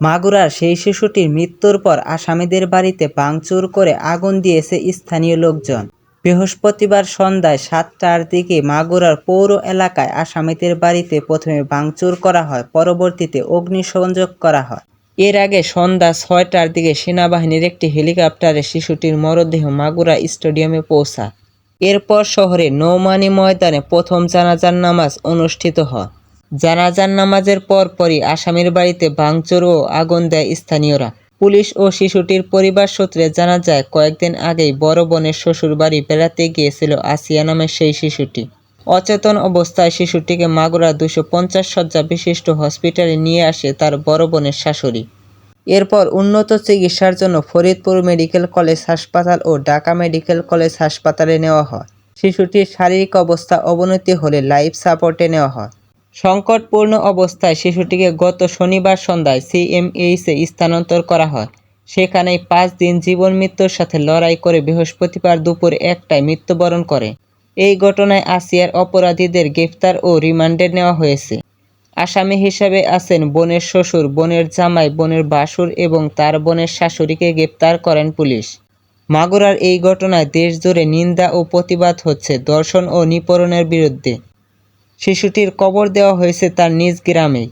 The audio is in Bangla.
মাগুরার সেই শিশুটির মৃত্যুর পর আসামিদের বাড়িতে ভাঙচুর করে আগুন দিয়েছে স্থানীয় লোকজন। বৃহস্পতিবার সন্ধ্যায় সাতটার দিকে মাগুরার পৌর এলাকায় আসামিদের বাড়িতে প্রথমে ভাঙচুর করা হয়, পরবর্তীতে অগ্নিসংযোগ করা হয়। এর আগে সন্ধ্যা ছয়টার দিকে সেনাবাহিনীর একটি হেলিকপ্টারে শিশুটির মরদেহ মাগুরা স্টেডিয়ামে পৌঁছায়। এরপর শহরে নৌমানি ময়দানে প্রথম জানাজার নামাজ অনুষ্ঠিত হয়। জানাজার নামাজের পরপরই আসামির বাড়িতে ভাঙচুর ও আগুন দেয় স্থানীয়রা। পুলিশ ও শিশুটির পরিবার সূত্রে জানা যায়, কয়েকদিন আগেই বড় বোনের শ্বশুর বাড়ি বেড়াতে গিয়েছিল আসিয়া নামের সেই শিশুটি। অচেতন অবস্থায় শিশুটিকে মাগুরা দুশো পঞ্চাশ শয্যা বিশিষ্ট হসপিটালে নিয়ে আসে তার বড় বোনের শাশুড়ি। এরপর উন্নত চিকিৎসার জন্য ফরিদপুর মেডিকেল কলেজ হাসপাতাল ও ঢাকা মেডিকেল কলেজ হাসপাতালে নেওয়া হয়। শিশুটির শারীরিক অবস্থা অবনতি হলে লাইফ সাপোর্টে নেওয়া হয়। সংকটপূর্ণ অবস্থায় শিশুটিকে গত শনিবার সন্ধ্যায় সিএমএইচে স্থানান্তর করা হয়। সেখানেই পাঁচ দিন জীবন মৃত্যুর সাথে লড়াই করে বৃহস্পতিবার দুপুর একটায় মৃত্যুবরণ করে। এই ঘটনায় আসিয়ার অপরাধীদের গ্রেফতার ও রিমান্ডে নেওয়া হয়েছে। আসামি হিসাবে আছেন বোনের শ্বশুর, বোনের জামাই, বোনের বাসুর এবং তার বোনের শাশুড়িকে গ্রেপ্তার করেন পুলিশ। মাগুরার এই ঘটনায় দেশজুড়ে নিন্দা ও প্রতিবাদ হচ্ছে দর্শন ও নিপরণের বিরুদ্ধে। শিশুটির কবর দেওয়া হয়েছে তার নিজ গ্রামেই।